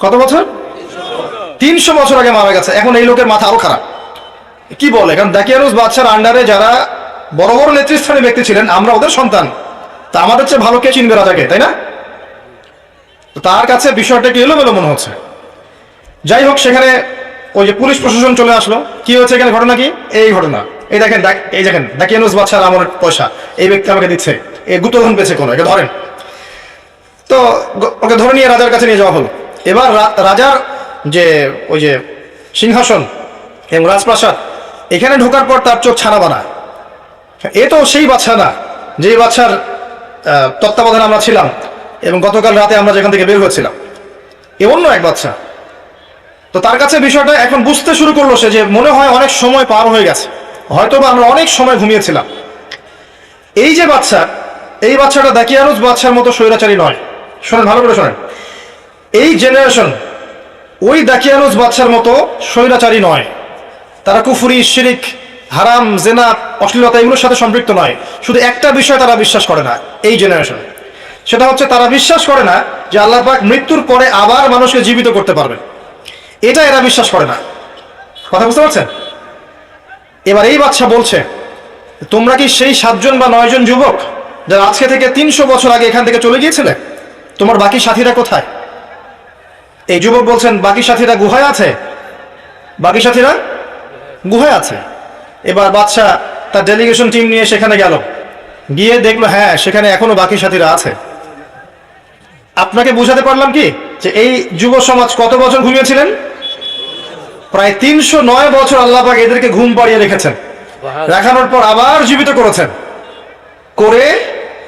কত বছর? তিনশো বছর আগে মারা গেছে। এখন এই লোকের মাথা আরও খারাপ। কি বলে? কারণ দাকিয়ানুস বাদশার আন্ডারে যারা বড় বড় নেতৃস্থানীয় ব্যক্তি ছিলেন, আমরা ওদের সন্তান। তা আমাদের চেয়ে ভালো কে চিনবে রাজাকে, তাই না? তার কাছে বিষয়টা কি এলোমেলো মনে হচ্ছে। যাই হোক, সেখানে ওই যে পুলিশ প্রশাসন চলে আসলো। কি হয়েছে এখানে ঘটনা কি? এই ঘটনা। এই দেখেন, দেখ- এই দেখেন দাকিয়ানুস বাদশার আমার পয়সা। এই ব্যক্তি আমাকে দিচ্ছে। এই গুপ্তধন পেয়েছে কোনো একে ধরেন। তো ওকে ধরে নিয়ে রাজার কাছে নিয়ে যাওয়া হলো। এবার রাজার যে, ওই যে সিংহাসন এবং রাজপ্রাসাদ, এখানে ঢোকার পর তার চোখ ছানা বানা। এ তো সেই বাচ্চা না, যেই বাচ্চার তত্ত্বাবধানে আমরা ছিলাম এবং গতকাল রাতে আমরা যেখান থেকে বের হয়েছিলাম। এ অন্য এক বাচ্চা তো তার কাছে বিষয়টা এখন বুঝতে শুরু করল সে যে মনে হয় অনেক সময় পার হয়ে গেছে। হয়তো বা আমরা অনেক সময় ঘুমিয়েছিলাম। এই যে বাচ্চা এই বাচ্চাটা দাকিয়ানুজ বাচ্চার মতো স্বৈরাচারী নয়। শোনেন, ভালো করে শোনেন। এই জেনারেশন ওই দাকিয়ানুজ বাচ্চার মতো স্বৈরাচারী নয়। তারা কুফুরি, শিরিক, হারাম, জেনা, অশ্লীলতা এগুলোর সাথে সম্পৃক্ত নয়। শুধু একটা বিষয় তারা বিশ্বাস করে না, এই জেনারেশন সেটা হচ্ছে তারা বিশ্বাস করে না যে আল্লাহ পাক মৃত্যুর পরে আবার মানুষকে জীবিত করতে পারবেন। এটা এরা বিশ্বাস করে না। কথা বুঝতে পারছেন? এবার এই বাচ্চা বলছে, তোমরা কি সেই সাতজন বা নয়জন যুবক যারা আজকে থেকে তিনশো বছর আগে এখান থেকে চলে গিয়েছিলে? তোমার বাকি সাথীরা কোথায়? এই যুবক বলছেন বাকি সাথীরা গুহায় আছে? বাকি সাথীরা গুহায় আছে। এবার বাচ্চা তার ডেলিগেশন টিম নিয়ে সেখানে গেল। গিয়ে দেখল হ্যাঁ সেখানে এখনও বাকি সাথীরা আছে। আপনাকে বোঝাতে পারলাম কি? যে এই যুব সমাজ কত বছর ঘুমিয়েছিলেন? প্রায় তিনশো নয় বছর আল্লাহ পাক এদেরকে ঘুম পাড়িয়ে রেখেছেন। রাখানোর পর আবার জীবিত করেছেন। করে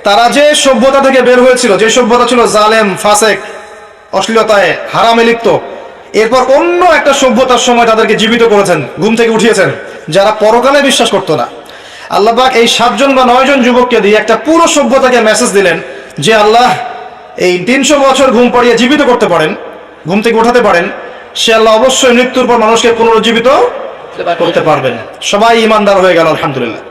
তারা যে সভ্যতা থেকে বের হয়েছিল যে সভ্যতা ছিল জালেম ফাসেক অশ্লীলতায় হারামে লিপ্ত। এরপর অন্য একটা সভ্যতার সময় তাদেরকে জীবিত করেছেন, ঘুম থেকে উঠিয়েছেন, যারা পরকালে বিশ্বাস করতো না। আল্লাহ পাক এই সাতজন বা নয়জন যুবককে দিয়ে একটা পুরো সভ্যতাকে মেসেজ দিলেন যে, আল্লাহ, এই তিনশো বছর ঘুম পাড়িয়ে জীবিত করতে পারেন, ঘুম থেকে উঠাতে পারেন। সে আল্লাহ অবশ্যই মৃত্যুর পর মানুষকে পুনরুজ্জীবিত করতে পারবেন। সবাই ইমানদার হয়ে গেল, আলহামদুলিল্লাহ।